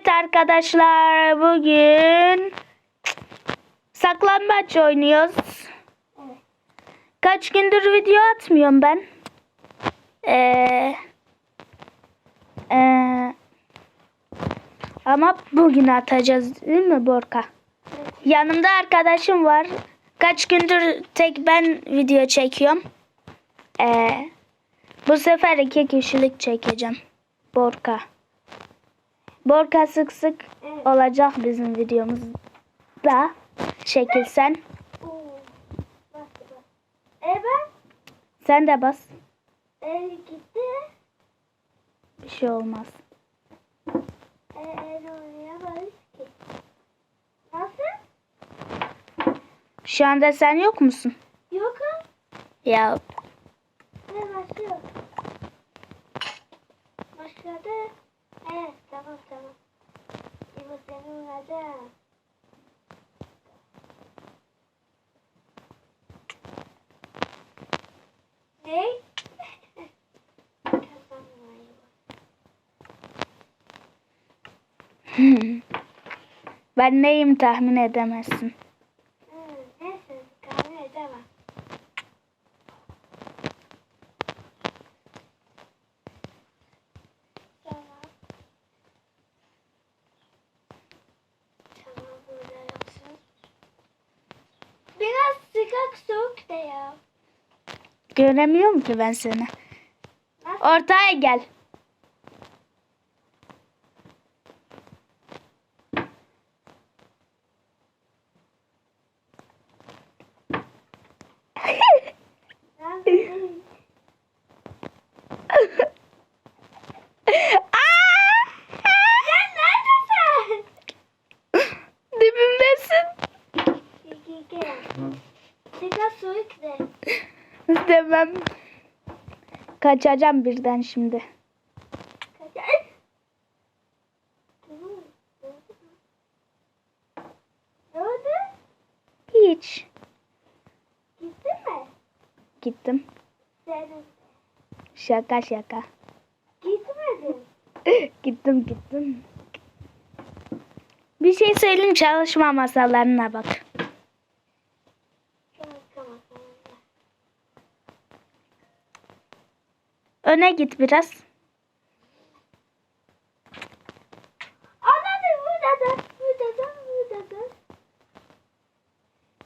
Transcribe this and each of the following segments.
Evet arkadaşlar bugün saklambaç oynuyoruz. Evet. Kaç gündür video atmıyorum ben. Ee, ee, ama bugün atacağız değil mi Borka? Evet. Yanımda arkadaşım var. Kaç gündür tek ben video çekiyorum. Ee, bu sefer iki kişilik çekeceğim. Borka. Borka sık sık olacak bizim videomuzda. Çekilsen. E ben Sen de bas. e, gitti. Bir şey olmaz. E, ki. Nasıl? Şu anda sen yok musun? Yok ha. Ya Ne başlıyor? Başladı. Evet tamam. Ben neyim tahmin edemezsin. Hı, neyse kahve edemem. Tamam. Tamam burada yapsın. Biraz sıcak soğuk da ya. Göremiyorum ki ben seni. Ortaya gel. Nasıl? Sen neredesin? Dibimdesin. Gel gel. Sıcak soğuk da. Demem. Kaçacağım birden şimdi. Hiç. Gittin mi? Gittim. Senin. Şaka şaka. Gitmedin. gittim gittim. Bir şey söyleyeyim çalışma masalarına bak. Tamam tamam tamam. Öne git biraz. Anladım burada da. Burada da burada da.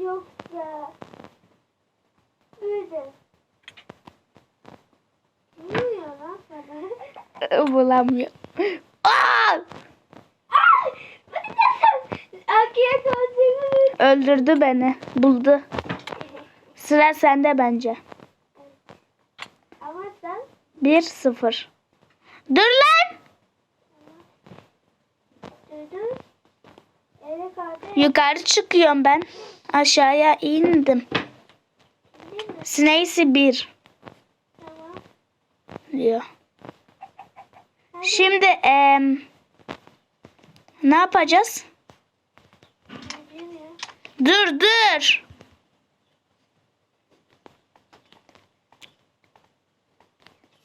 Yoksa. Burada. Ne oluyor lan sana? Bulamıyor. Aa! Burada. Öldürdü beni. Buldu. Sıra sende bence. Sen 1-0. Dur lan! Yukarı çıkıyorum ben. Aşağıya indim. 1 Tamam. diyor. Şimdi em, ne yapacağız? Dur dur.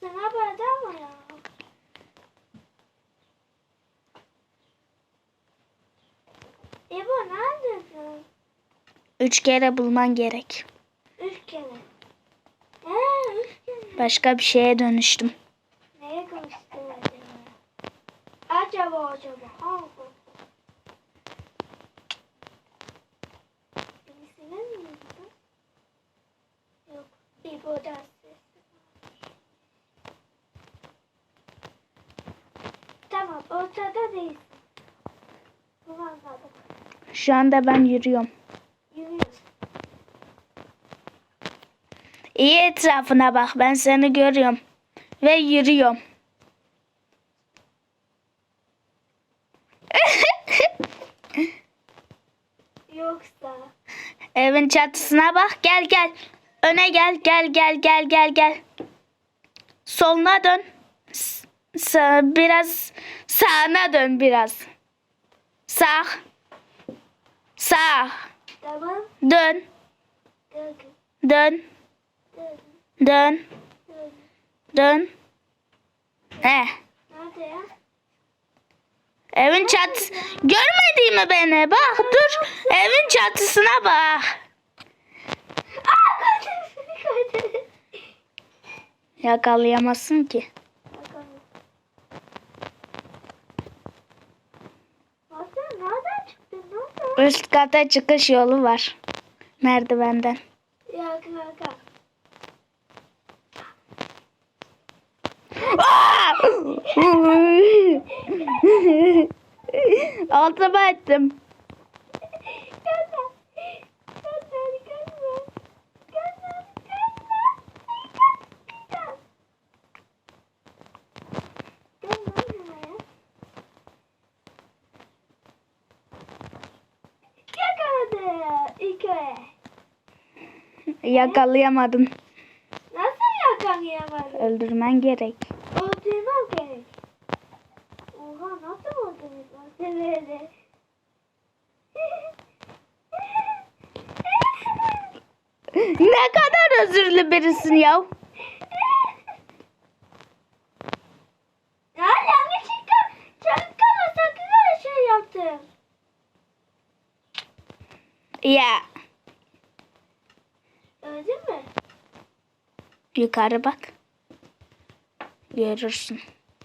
Sana barda mı ya? İbo neredesin? Üç kere bulman gerek. Üç kere. He üç kere. Başka bir şeye dönüştüm. Neye konuştun acaba? Acaba acaba. Ha, ha. Birisine mi vurdu? Yok. İbo'dan ses. Tamam ortada değilsin. Bunu anladım. Şu anda ben yürüyorum. İyi etrafına bak. Ben seni görüyorum. Ve yürüyorum. Yoksa. Evin çatısına bak. Gel gel. Öne gel. Gel gel gel gel gel. Soluna dön. S- biraz sağına dön biraz. Sağ. Sağ. Tamam. Dön. Dön. Dön. Dön. Dön. Eh. Nerede ya? Evin çatısı. Görmedi mi beni? Bak dur. Evin çatısına bak. Yakalayamazsın ki. Bakalım. Hasan nereden çıktın? Nereden? Üst kata çıkış yolu var. Merdivenden. Yak. Aa! Altıma ettim. Yakalayamadım. Nasıl yakalayamadın? Öldürmen gerek. Öldürmem gerek. Oha nasıl öldürmem seni? Ne kadar özürlü birisin ya. Ya yanlışlıkla çocuklarla sakın öyle şey yaptım. Ya Öldün mü? Yukarı bak. Görürsün.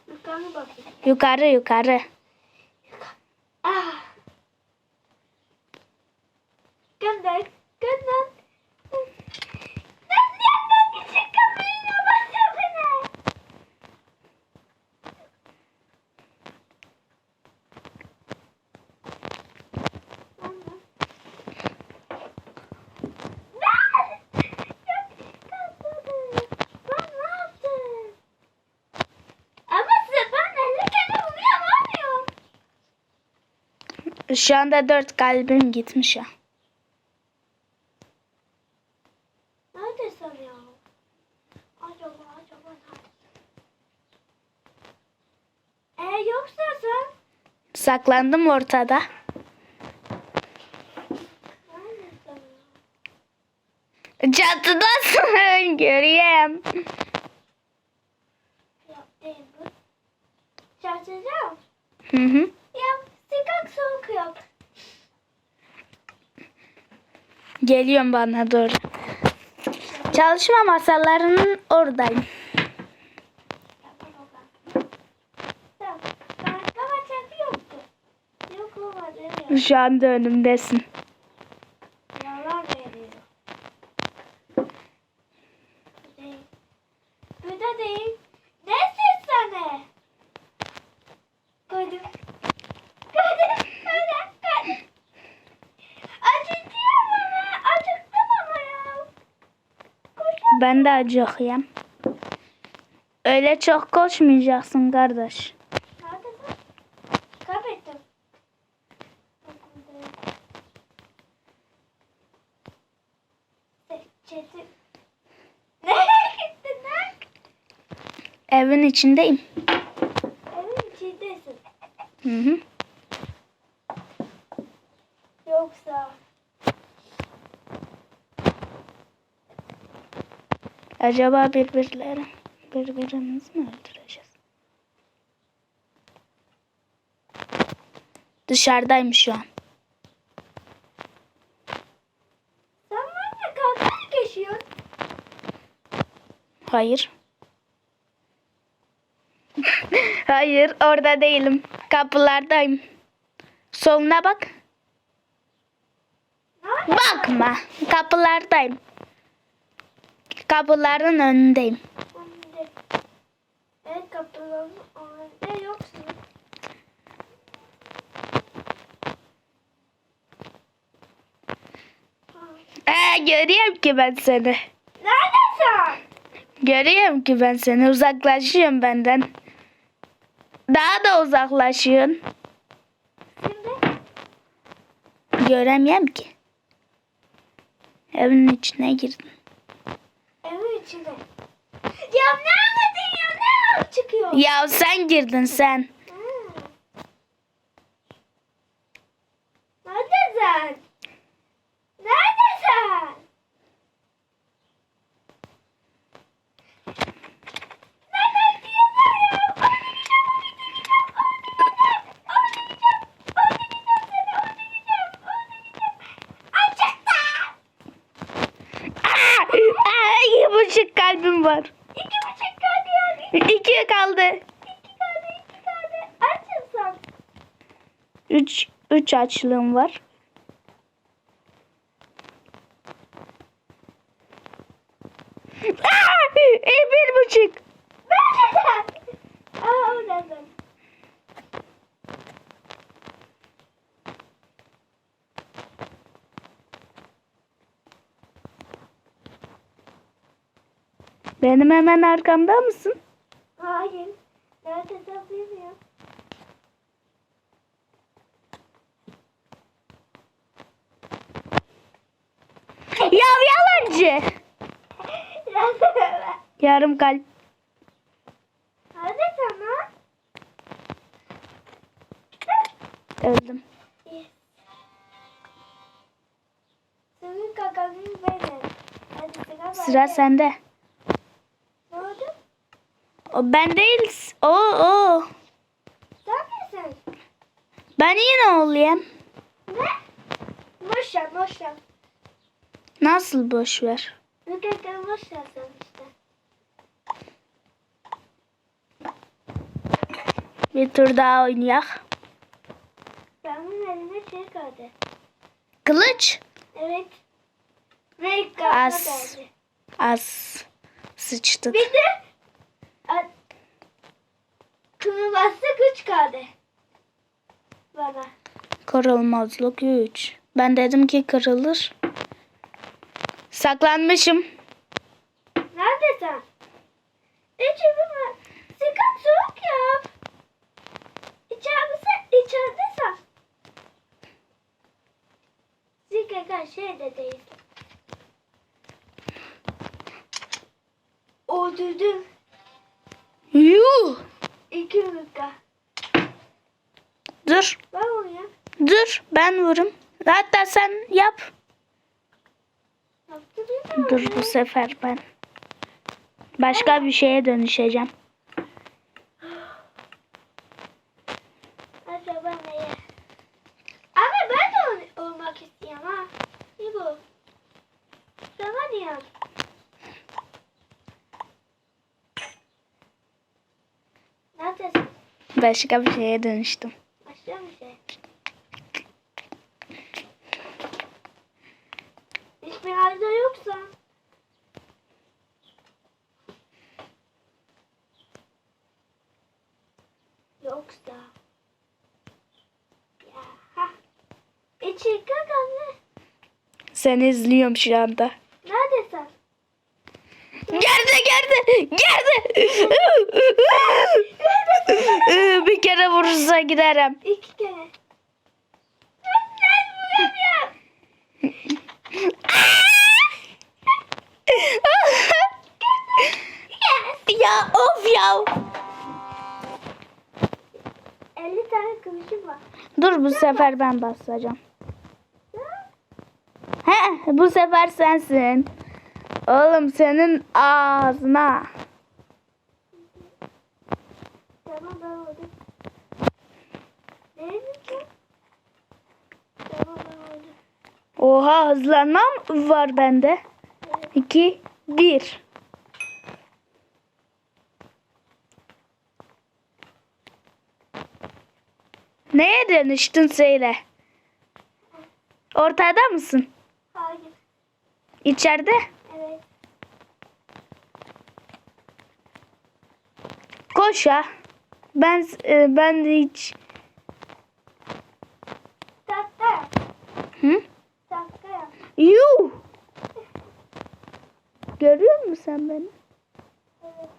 Yukarı bakayım. Yukarı yukarı. Ah. Gönder. Gönder. Nasıl yaptın küçük kapıyı yapasın beni? Ben ne yaptım? Ama size ben elli kere uyuyamıyorum. Şu anda dört kalbim gitmiş ya. Neredesin ya? Acaba acaba neredesin? E yoksa sen Saklandım ortada. Çatıdasın. Göreyim. Ya değil bu. Çalışacağım. Hı hı. Yap sıcak soğuk yap. Geliyorum bana doğru. Çalışma masalarının oradayım. Şu anda önümdesin. Yalan veriyor. Bu değil. Bu da değil. Nesin sana? Koydum. Koydum. Koydum. Koydum. Acıtıyor bana. Acıktım ama ya. Koşun. Ben de acıkıyım. Öyle çok koşmayacaksın kardeş. Evin içindeyim. Evin içindesin. Hı hı. Yoksa Acaba birbirleri birbirimizi mi öldüreceğiz? Dışarıdayım şu an. sen benimle kavga mı geçiyorsun? Hayır. Hayır, orada değilim. Kapılardayım. Soluna bak. Bakma. Kapılardayım. Kapıların önündeyim. Önünde. Evet kapıların önünde yoksun. Ee, görüyorum ki ben seni. Neredesin? Görüyorum ki ben seni. Uzaklaşıyorum benden. Daha da uzaklaşıyorsun. Şimdi Göremiyorum ki. Evin içine girdim. İçinde. Ya neredesin ya? Nereye çıkıyor? Ya sen girdin sen. Ha. Neredesin? 3 açlığım var. Aa, e, bir buçuk. Benim hemen arkamda mısın? Hayır. Nerede bilmiyorum. Yarım kalp. Hadi sana. Öldüm. Senin kakanın benim. Hadi sıra Sıra sende. Ne oldu? O ben değil. O o. Sen misin? Ben yine olayım. Ne? Moşa moşa. Nasıl boş ver? Lütfen moşa sen işte. Bir tur daha oynayak. Benim elime şey kaldı. Kılıç. Evet. Ve kaka geldi. Az sıçtık. Bir de a- kırmızı güç kaldı. Bana. Kırılmazlık 3. Ben dedim ki kırılır. Saklanmışım. Nerede sen? İçeride Sıkıntı soğuk ya. İçeride içeride sen. Zikaka şey de değil. Öldürdüm. Yuh. İki rüka. Dur. Ben oraya. Dur. Ben vurum. Hatta sen yap. Yaptı değil mi? Dur bu sefer ben. Başka bir şeye dönüşeceğim. Acaba neye? Ama ben de ol- olmak istiyorum ha. İyi bu. Sana diyorum. Neredesin? Başka bir şeye dönüştüm. Başka bir şey. Hiçbir halde yoksa. Yoksa. Ya ha. İçi kakanlı. Seni izliyorum şu anda. Neredesin? Geldi geldi geldi. bir kere vurursa giderim. İki kere. Ya of ya. 50 tane kılıcım var. Dur bu sefer ben basacağım. He bu sefer sensin. Oğlum senin ağzına. Tamam ben oldum. Tamam ben. Oha hızlanmam var bende. Evet. 2 1 Neye dönüştün söyle. Ortada mısın? Hayır. İçeride? Evet. Koş ya. Ben e, ben de hiç Tahta. Hı? Tahta. Yuh. Görüyor musun sen beni? Evet.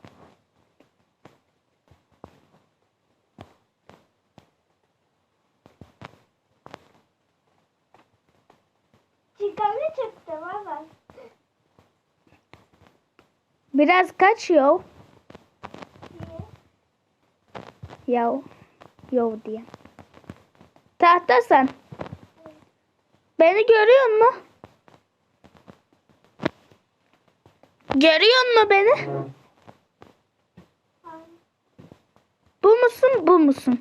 Çıkarı çıktı baba. Biraz kaç yol. Niye? Yav. Yov diye. Tahta sen. Beni görüyor musun? Görüyor musun beni? Bu musun bu musun?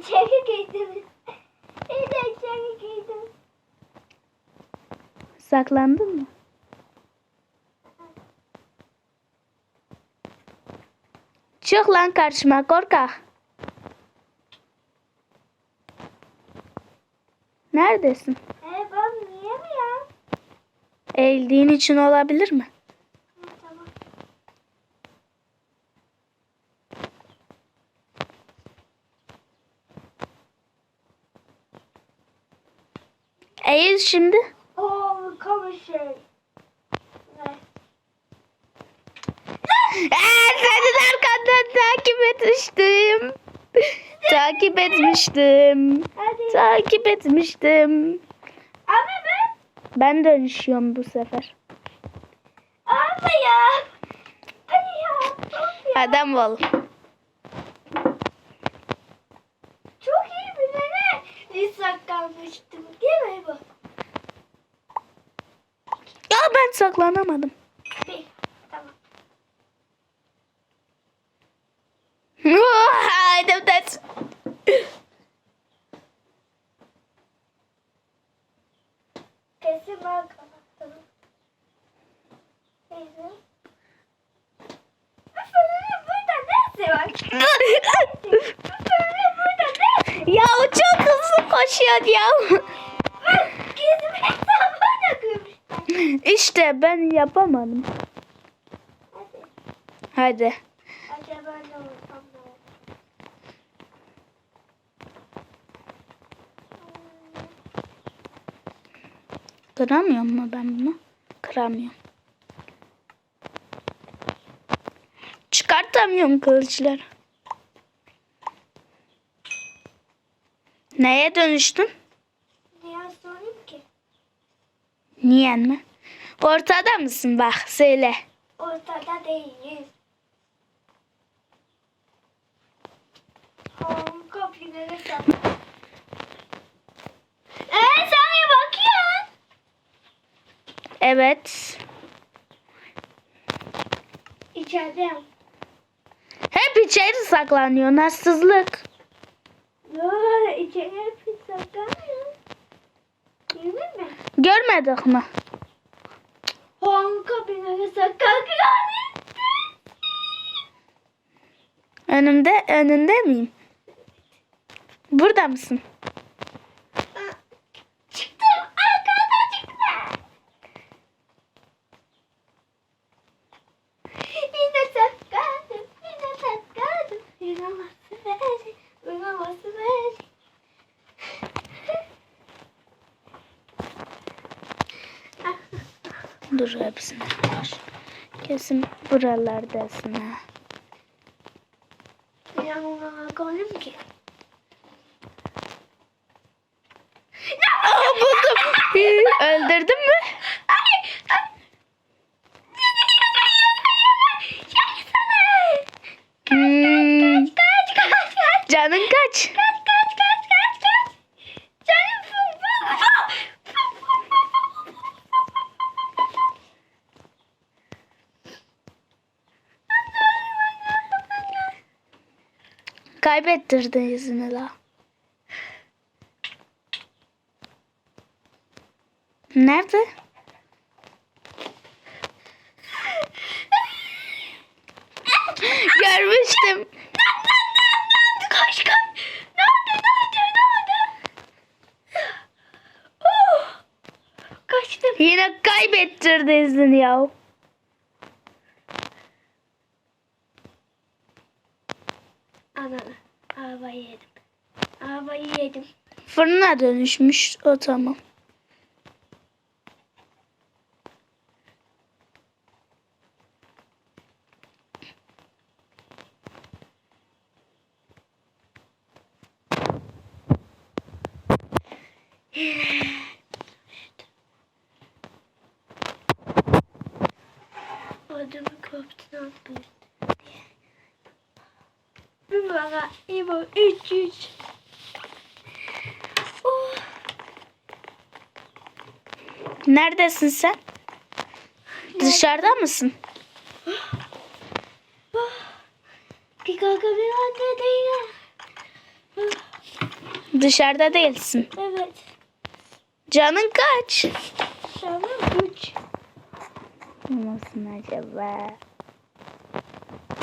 İçeri girdiniz. İyice içeri girdiniz. Saklandın mı? Çık lan karşıma korkak. Neredesin? Ee ben niye mi ya? Eğildiğin için olabilir mi? Ha, tamam. Eğil şimdi. Harika bir şey. Ne? Aa, senin arkandan takip etmiştim. takip etmiştim. Hadi. Takip etmiştim. Ama ben. Ben dönüşüyorum bu sefer. Ama ya. Hadi ya. Ya. Adam ol. Çok iyi bir tane lisak kalmıştım. Değil mi bu? Ya ben saklanamadım. Bir. Tamam. Haydi ters. Kesin ben kapattım. Neyse. Ya o çok hızlı koşuyor ya. Bak gizli hesabı da kırmışlar. İşte ben yapamadım. Hadi. Hadi. Acaba ne olsam ne olur? Kıramıyor mu ben bunu? Kıramıyorum. Çıkartamıyorum kılıçları. Neye dönüştün? Niye sorayım ki? Niye mi? Ortada mısın bak söyle. Ortada değiliz. Eee sen bakıyorsun? Evet. İçerideyim. Hep içeri saklanıyor. Narsızlık. Yoo içeri hep saklanıyor. Yemin mi? Görmedik mi? Hesap. Kalkıyor. Önümde, önünde miyim? Burada mısın? Çıktım. Arkadan çıktı. Yine saklandım. Yine saklandım. Uyumaması beni. Uyumaması beni. Dur hepsini var. Kesin buralardasın ha. İnanmamak olur ki. Aa, buldum. Öldürdün mü? Kaybettirdin yüzünü la. Nerede? Görmüştüm. Kaç kaç. Nerede nerede nerede? Oh. Kaçtım. Yine kaybettirdi yüzünü ya. Yedim. Fırına dönüşmüş o tamam. Koptun attım. Bir bana İbo 300. Oh. Neredesin sen? Dışarıda mısın? Bir kaka bir anne değil. Dışarıda değilsin. Evet. Canın kaç? Tamam 3. Nasıl acaba?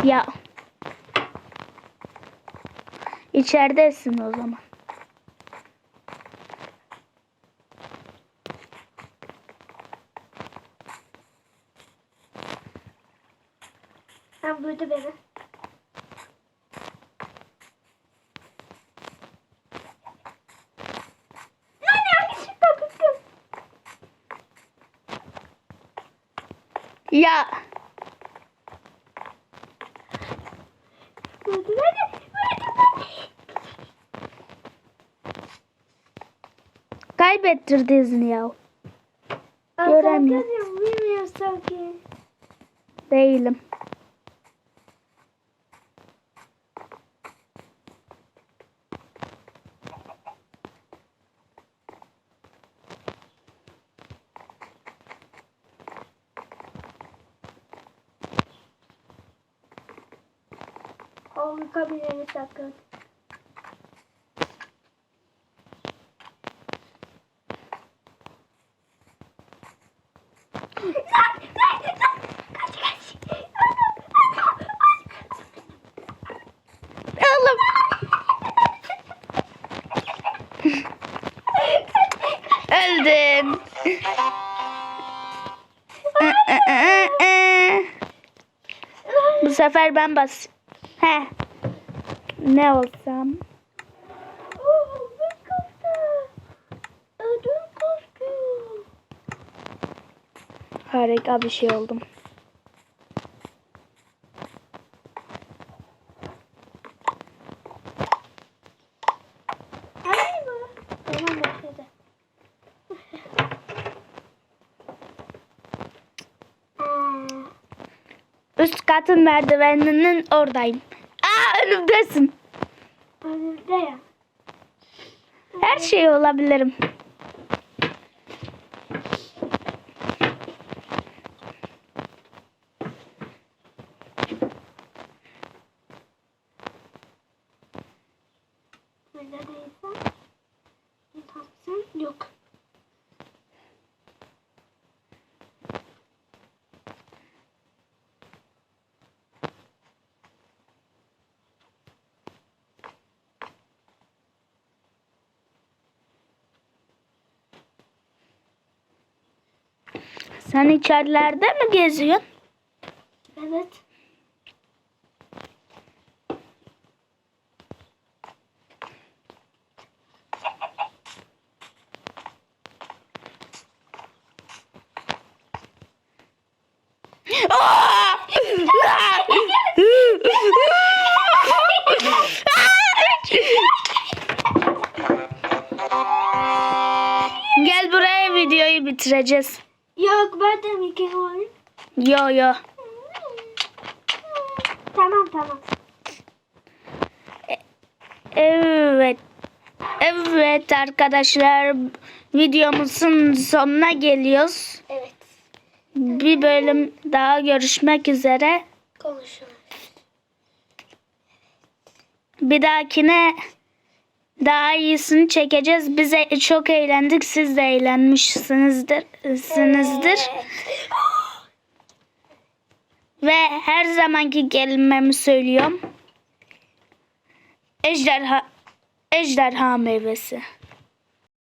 Ya. İçeridesin o zaman. Burada beni. Ya. Burada Kaybettirdin ya. Göremiyorum. Bilmiyorum sanki. Değilim. Bir yere sakın. Öldün. Bu sefer ben bas. Ne olsam? Oh, ben korktum. Ödüm korktum. Harika bir şey oldum. Üst katın merdiveninin oradayım. Aa önümdesin. Her şey olabilirim. Burada değilsen. Yaparsın yok. Sen içerilerde mi geziyorsun? Evet. Gel buraya videoyu bitireceğiz. Yok ben de mi ki oyun? Yo yo. Tamam tamam. Evet. Evet arkadaşlar videomuzun sonuna geliyoruz. Evet. Bir bölüm daha görüşmek üzere. Konuşalım. Bir dahakine daha iyisini çekeceğiz. Bize çok eğlendik. Siz de eğlenmişsinizdir. sinizdir. Ve her zamanki kelimemi söylüyorum. Ejderha ejderha meyvesi.